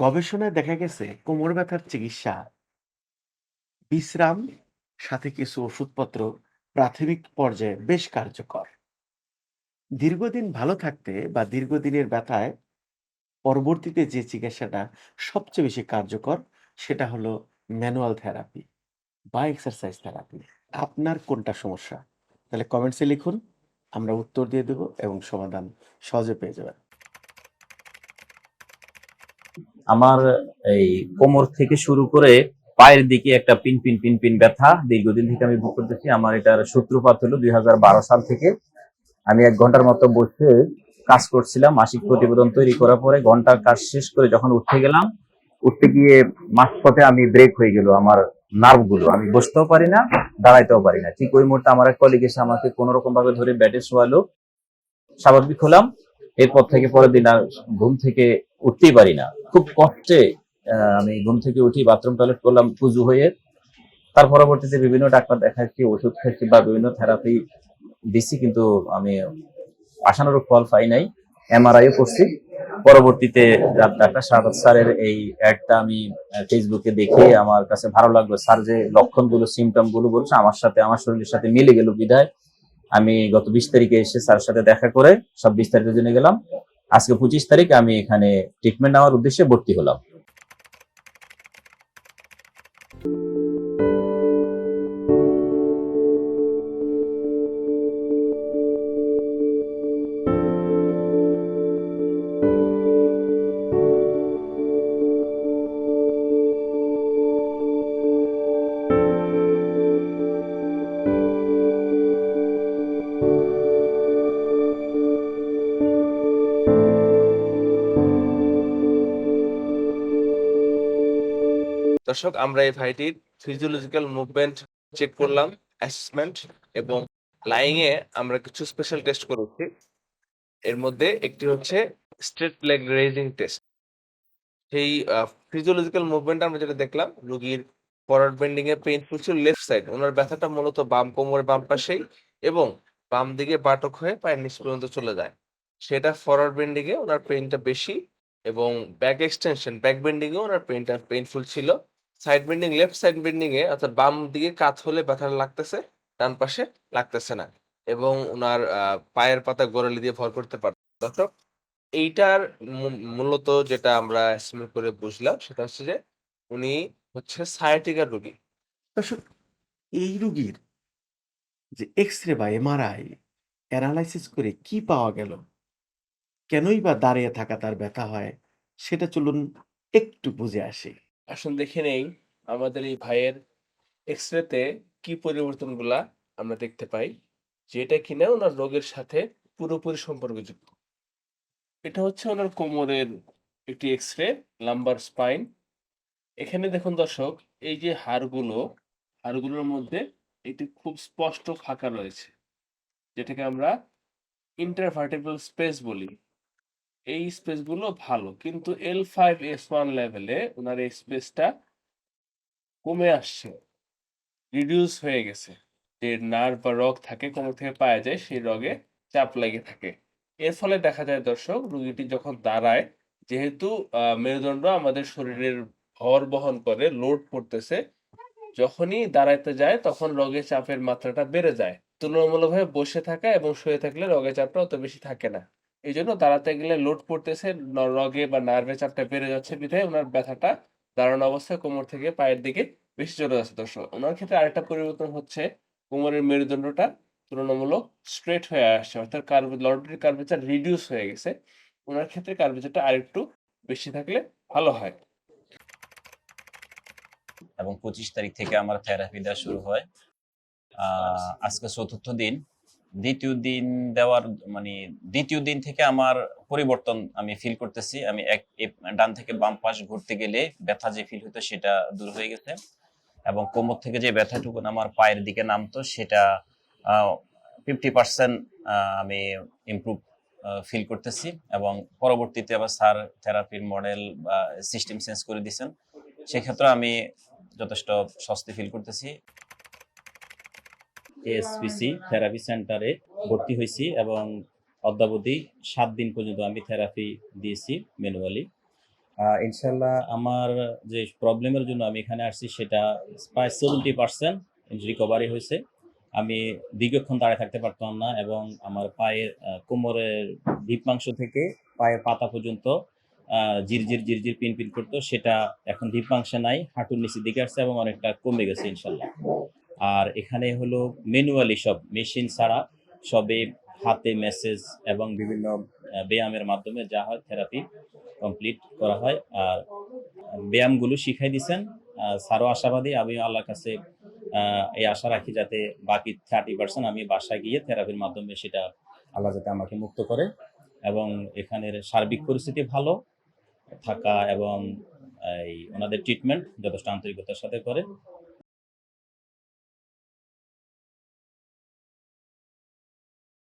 গবেষণায় দেখা গেছে কোমর ব্যথার চিকিৎসা, বিশ্রাম, সাথে কিছু ওষুধপত্র প্রাথমিক পর্যায়ে বেশ কার্যকর। দীর্ঘদিন ভালো থাকতে বা দীর্ঘদিনের ব্যথায় পরবর্তীতে যে চিকিৎসাটা সবচেয়ে বেশি কার্যকর সেটা হলো ম্যানুয়াল থেরাপি বা এক্সারসাইজ থেরাপি। আপনার কোনটা সমস্যা? তাহলে কমেন্টসে লিখুন, আমরা উত্তর দিয়ে দেব এবং সমাধান সহজে পেয়ে যাবেন। আমার এই কোমর থেকে শুরু করে পায়ের দিকে একটা পিন পিন পিন পিন ব্যথা দীর্ঘদিন থেকে আমি ভোগ করতেছি। আমার এটার সূত্রপাত হলো দুই হাজার বারো সাল থেকে আমি এক ঘণ্টার মতো বসে কাজ করছিলাম, মাসিক প্রতিবেদন তৈরি করার পরে ঘণ্টার কাজ শেষ করে যখন উঠতে গেলাম, উঠতে গিয়ে মাঝপথে আমি ব্রেক হয়ে গেল আমার নার্ভগুলো আমি বসতেও পারি না, দাঁড়াইতেও পারি না। ঠিক ওই মুহূর্তে আমার এক কলিগ এসে আমাকে কোনো রকম ভাবে ধরে ব্যাটে শোয়ালো। স্বাভাবিক হলাম, এরপর থেকে পরের দিন আর ঘুম থেকে উঠতেই পারি না। খুব কষ্টে আমি ঘুম থেকে উঠি, বাথরুম টয়লেট করলাম, পুজো হয়ে। তার পরবর্তীতে বিভিন্ন ডাক্তার দেখাচ্ছি, ওষুধ খাচ্ছি বা বিভিন্ন থেরাপি দিচ্ছি, কিন্তু আমি আশানুরূপ ফল পাই নাই এমআরআইও করছি। পরবর্তীতে ডাক্তার শাহাদ স্যারের এই অ্যাডটা আমি ফেসবুকে দেখে আমার কাছে ভালো লাগল। স্যার যে লক্ষণগুলো সিমটমগুলো বলছে, আমার সাথে, আমার শরীরের সাথে মিলে গেল বিধায় আমি গত বিশ তারিখে এসে স্যারের সাথে দেখা করে সব বিস্তারিত জেনে গেলাম। আজকে পঁচিশ তারিখ আমি এখানে ট্রিটমেন্ট নেওয়ার উদ্দেশ্যে ভর্তি হলাম। দর্শক, আমরা এই ভাইটির ফিজিওলজিক্যাল মুভমেন্ট চেক করলাম অ্যাসেসমেন্ট এবং লাইং এ আমরা কিছু স্পেশাল টেস্ট করেছি। এর মধ্যে একটি হচ্ছে স্ট্রেট লেগ রেজিং টেস্ট সেই ফিজিওলজিক্যাল মুভমেন্ট আমরা যেটা দেখলাম, রোগীর ফরওয়ার্ড বেন্ডিং এ পেইনফুল ছিল লেফট সাইড ওনার ব্যথাটা মূলত বাম কোমরের বাম পাশেই এবং বাম দিকে বাটক হয়ে পায়ের নিচ পর্যন্ত চলে যায়। সেটা ফরওয়ার্ড বেন্ডিং এ ওনার পেইনটা বেশি এবং ব্যাক এক্সটেনশন ব্যাক বেন্ডিং এ ওনার পেইনটা পেইনফুল ছিল। Side bending left side bending এ, অর্থাৎ বাম দিকে কাত হলে ব্যথা লাগতেছে, ডান পাশে লাগতেছে না। এবং ওনার পায়ের পাতা গোড়ালি দিয়ে ভর করতে পারে দর্শক এইটার মূলত যেটা আমরা এস্টিমেট করে বুঝলাম, সেটা হচ্ছে যে উনি হচ্ছে সায়াটিকার রোগী। দর্শক, এই রোগীর যে এক্স রে বা এমআরআই অ্যানালাইসিস করে কি পাওয়া গেল? কেনই বা দাঁড়িয়ে থাকা তার ব্যথা হয়? সেটা চলুন একটু বুঝে আসি। আসুন দেখে নেই আমাদের এই ভাইয়ের এক্স রেতে কি পরিবর্তনগুলা আমরা দেখতে পাই, যেটা কিনা ওনার রোগের সাথে পুরোপুরি সম্পর্কযুক্ত। এটা হচ্ছে ওনার কোমরের একটি এক্স রে লাম্বার স্পাইন এখানে দেখুন দর্শক, এই যে হাড়গুলো, হাড়গুলোর মধ্যে একটি খুব স্পষ্ট ফাঁকা রয়েছে, যেটাকে আমরা ইন্টারভার্টেবল স্পেস বলি। এই স্পেসগুলো ভালো, কিন্তু এল ফাইভ এস ওয়ান লেভেলে ওনার এই স্পেসটা কমে আসছে রিডিউস হয়ে গেছে। যে নার্ভ বা রগ থাকে, কোমর থেকে পাওয়া যায়, সেই রগে চাপ লেগে থাকে। এর ফলে দেখা যায় দর্শক, রুগীটি যখন দাঁড়ায়, যেহেতু মেরুদণ্ড আমাদের শরীরের ভর বহন করে লোড পড়তেছে যখনই দাঁড়াইতে যায়, তখন রগের চাপের মাত্রাটা বেড়ে যায়। তুলনামূলকভাবে বসে থাকা এবং শুয়ে থাকলে রগের চাপটা অত বেশি থাকে না। এই জন্য দাঁড়াতে গেলে লোড পড়তেছে রগে বা নার্ভের চাপটা বেড়ে যাচ্ছে বিধায় ওনার ব্যথাটা দাঁড়ানো অবস্থায় কোমর থেকে পায়ের দিকে বেশি চলে যাচ্ছে। দর্শক, ওনার ক্ষেত্রে আরেকটা পরিবর্তন হচ্ছে, কোমরের মেরুদণ্ডটা তুলনামূলক স্ট্রেট হয়ে আসছে, অর্থাৎ কার্ভ লর্ডের কার্ভেচার রিডিউস হয়ে গেছে। ওনার ক্ষেত্রে কার্ভেচারটা আরেকটু বেশি থাকলে ভালো হয়। এবং পঁচিশ তারিখ থেকে আমার থেরাপি দেওয়া শুরু হয়। আজকে চতুর্থ দিন। দ্বিতীয় দিন দেওয়ার মানে দ্বিতীয় দিন থেকে আমার পরিবর্তন আমি ফিল করতেছি। আমি এক ডান থেকে বাম পাশ ঘুরতে গেলে ব্যথা যে ফিল হতো সেটা দূর হয়ে গেছে এবং কোমর থেকে যে ব্যথাটুকু আমার পায়ের দিকে নামতো সেটা ফিফটি পার্সেন্ট আমি ইমপ্রুভ ফিল করতেছি এবং পরবর্তীতে আবার স্যার থেরাপির মডেল বা সিস্টেম চেঞ্জ করে দিয়েছেন। সেক্ষেত্রে আমি যথেষ্ট স্বস্তি ফিল করতেছি। এসপিসি থেরাপি সেন্টারে ভর্তি হয়েছি এবং অদ্যাবধি সাত দিন পর্যন্ত আমি থেরাপি দিয়েছি ম্যানুয়ালি ইনশাল্লাহ আমার যে প্রবলেমের জন্য আমি এখানে আসছি সেটা প্রায় সেভেন্টি পার্সেন্ট রিকভারি হয়েছে। আমি দীর্ঘক্ষণ দাঁড়িয়ে থাকতে পারতাম না এবং আমার পায়ের কোমরের ডিপমাংশ থেকে পায়ের পাতা পর্যন্ত জিরজির জিরজির পিন পিন করতো। সেটা এখন ডিপমাংশে নাই, হাঁটুর নিচের দিকে আসছে এবং অনেকটা কমে গেছে ইনশাল্লাহ আর এখানে হলো ম্যানুয়ালি সব মেশিন ছাড়া সবে হাতে মেসেজ এবং বিভিন্ন ব্যায়ামের মাধ্যমে যা হয় থেরাপি কমপ্লিট করা হয়। আর ব্যায়ামগুলো শিখাই আহ, স্যারও আশাবাদী। আমি আল্লাহর কাছে এই আশা রাখি যাতে বাকি থার্টি পার্সেন্ট আমি বাসায় গিয়ে থেরাপির মাধ্যমে সেটা আল্লাহ যাতে আমাকে মুক্ত করে এবং এখানের সার্বিক পরিস্থিতি ভালো থাকা এবং এই ওনাদের ট্রিটমেন্ট যথেষ্ট আন্তরিকতার সাথে করে।